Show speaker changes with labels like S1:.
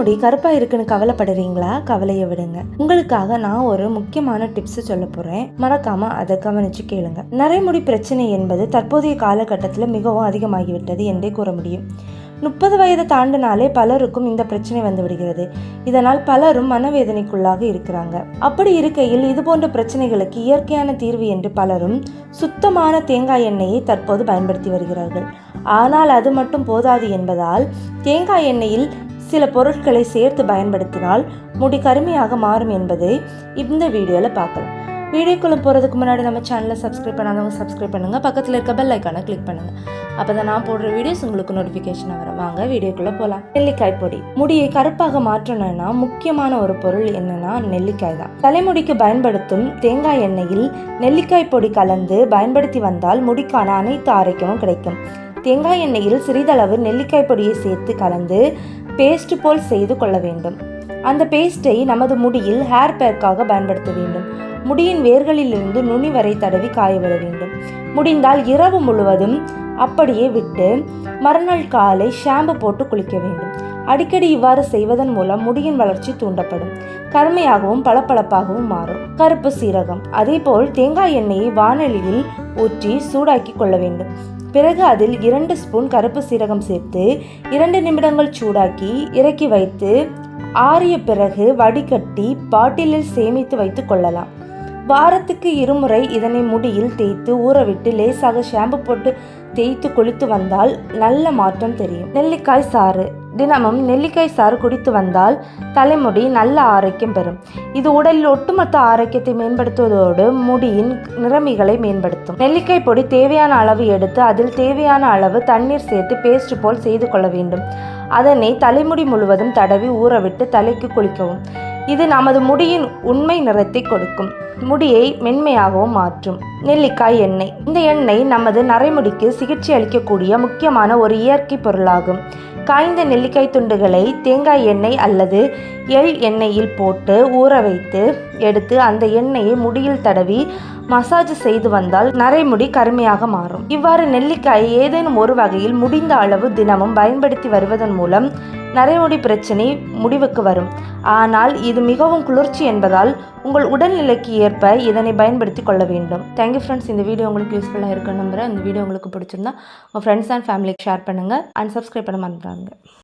S1: முடி கருப்பா இருக்குன்னு கவலைப்படுறீங்களா? கவலையை விடுங்க. உங்களுக்காக நான் ஒரு முக்கியமான டிப்ஸ் சொல்ல போறேன். மறக்காம அதை கவனிச்சு கேளுங்க. நரைமுடி பிரச்சனை என்பது தற்போதைய காலகட்டத்தில் மிகவும் அதிகமாகிவிட்டது என்றே கூற முடியும். முப்பது வயதை தாண்டினாலே பலருக்கும் இந்த பிரச்சனை வந்து விடுகிறது. இதனால் பலரும் மனவேதனைக்குள்ளாக இருக்கிறாங்க. அப்படி இருக்கையில் இது போன்ற பிரச்சனைகளுக்கு இயற்கையான தீர்வு என்று பலரும் சுத்தமான தேங்காய் எண்ணெயை தற்போது பயன்படுத்தி வருகிறார்கள். ஆனால் அது மட்டும் போதாது என்பதால் தேங்காய் எண்ணெயில் சில பொருட்களை சேர்த்து பயன்படுத்தினால் முடி கருமையாக மாறும் என்பதை இந்த வீடியோவில் பார்க்கலாம். வீடியோக்குள்ளே போகிறதுக்கு முன்னாடி நம்ம சேனலை சப்ஸ்கிரைப் பண்ணாதவங்க சப்ஸ்கிரைப் பண்ணுங்கள் பக்கத்தில் இருக்க பெல் ஐக்கானை கிளிக் பண்ணுங்கள் அப்போ தான் நான் போடுற வீடியோஸ் உங்களுக்கு நோட்டிஃபிகேஷன் வரும். வாங்க வீடியோக்குள்ளே போகலாம் நெல்லிக்காய் பொடி. முடியை கருப்பாக மாற்றணும்னா முக்கியமான ஒரு பொருள் என்னன்னா நெல்லிக்காய் தான். தலைமுடிக்கு பயன்படுத்தும் தேங்காய் எண்ணெயில் நெல்லிக்காய் பொடி கலந்து பயன்படுத்தி வந்தால் முடிக்கான அனைத்து ஆரோக்கியமும் கிடைக்கும். தேங்காய் எண்ணெயில் சிறிதளவு நெல்லிக்காய் பொடியை சேர்த்து கலந்து பேஸ்ட் போல் செய்து கொள்ள வேண்டும். அந்த பேஸ்ட்டை நமது முடியில் ஹேர் பேக்காக பயன்படுத்த வேண்டும். முடியின் வேர்களிலிருந்து நுனி வரை தடவி காயவிட வேண்டும். முடிந்தால் இரவு முழுவதும் அப்படியே விட்டு மறுநாள் காலை ஷாம்பு போட்டு குளிக்க வேண்டும். அடிக்கடி இவ்வாறு செய்வதன் மூலம் முடியின் வளர்ச்சி தூண்டப்படும். கருமையாகவும் பளபளப்பாகவும் மாறும். கருப்பு சீரகம் அதேபோல் தேங்காய் எண்ணெயை வானொலியில் ஊற்றி சூடாக்கி கொள்ள வேண்டும். பிறகு அதில் இரண்டு ஸ்பூன் கருப்பு சீரகம் சேர்த்து இரண்டு நிமிடங்கள் சூடாக்கி இறக்கி வைத்து ஆறிய பிறகு வடிகட்டி பாட்டிலில் சேமித்து வைத்து கொள்ளலாம். வாரத்துக்கு இருமுறை இதனை முடியில் தேய்த்து ஊறவிட்டு லேசாக ஷாம்பு போட்டு தேய்த்து குளித்து வந்தால் நல்ல மாற்றம் தெரியும். நெல்லிக்காய் சாறு. தினமும் நெல்லிக்காய் சாறு குடித்து வந்தால் தலைமுடி நல்ல ஆரோக்கியம் பெறும். இது உடலில் ஒட்டுமொத்த ஆரோக்கியத்தை மேம்படுத்துவதோடு முடியின் நிறமிகளை மேம்படுத்தும். நெல்லிக்காய் பொடி தேவையான அளவு எடுத்து அதில் தேவையான அளவு தண்ணீர் சேர்த்து பேஸ்ட் போல் செய்து கொள்ள வேண்டும். அதனை தலைமுடி முழுவதும் தடவி ஊறவிட்டு தலைக்கு குளிக்கவும். இது நமது முடியின் உண்மை நிறத்தை கொடுக்கும். முடியை மென்மையாகவும் மாற்றும். நெல்லிக்காய் எண்ணெய். இந்த எண்ணெய் நமது நரைமுடிக்கு சிகிச்சை அளிக்கக்கூடிய முக்கியமான ஒரு இயற்கை பொருளாகும். காய்ந்த நெல்லிக்காய் துண்டுகளை தேங்காய் எண்ணெய் அல்லது எள் எண்ணெயில் போட்டு ஊற வைத்து எடுத்து அந்த எண்ணெயை முடியில் தடவி மசாஜ் செய்து வந்தால் நரைமுடி கருமையாக மாறும். இவ்வாறு நெல்லிக்காய் ஏதேனும் ஒரு வகையில் முடிந்த அளவு தினமும் பயன்படுத்தி வருவதன் மூலம் நரைமுடி பிரச்சனை முடிவுக்கு வரும். ஆனால் இது மிகவும் குளிர்ச்சி என்பதால் உங்கள் உடல்நிலைக்கு ஏற்ப இதனை பயன்படுத்தி கொள்ள வேண்டும். தேங்க்யூ ஃப்ரெண்ட்ஸ் இந்த வீடியோ உங்களுக்கு யூஸ்ஃபுல்லாக இருக்குன்னு நம்புகிறேன் இந்த வீடியோ உங்களுக்கு பிடிச்சிருந்தா உங்கள் ஃப்ரெண்ட்ஸ் அண்ட் ஃபேமிலிக்கு ஷேர் பண்ணுங்கள் அண்ட் சப்ஸ்கிரைப் பண்ண மறந்துடாங்க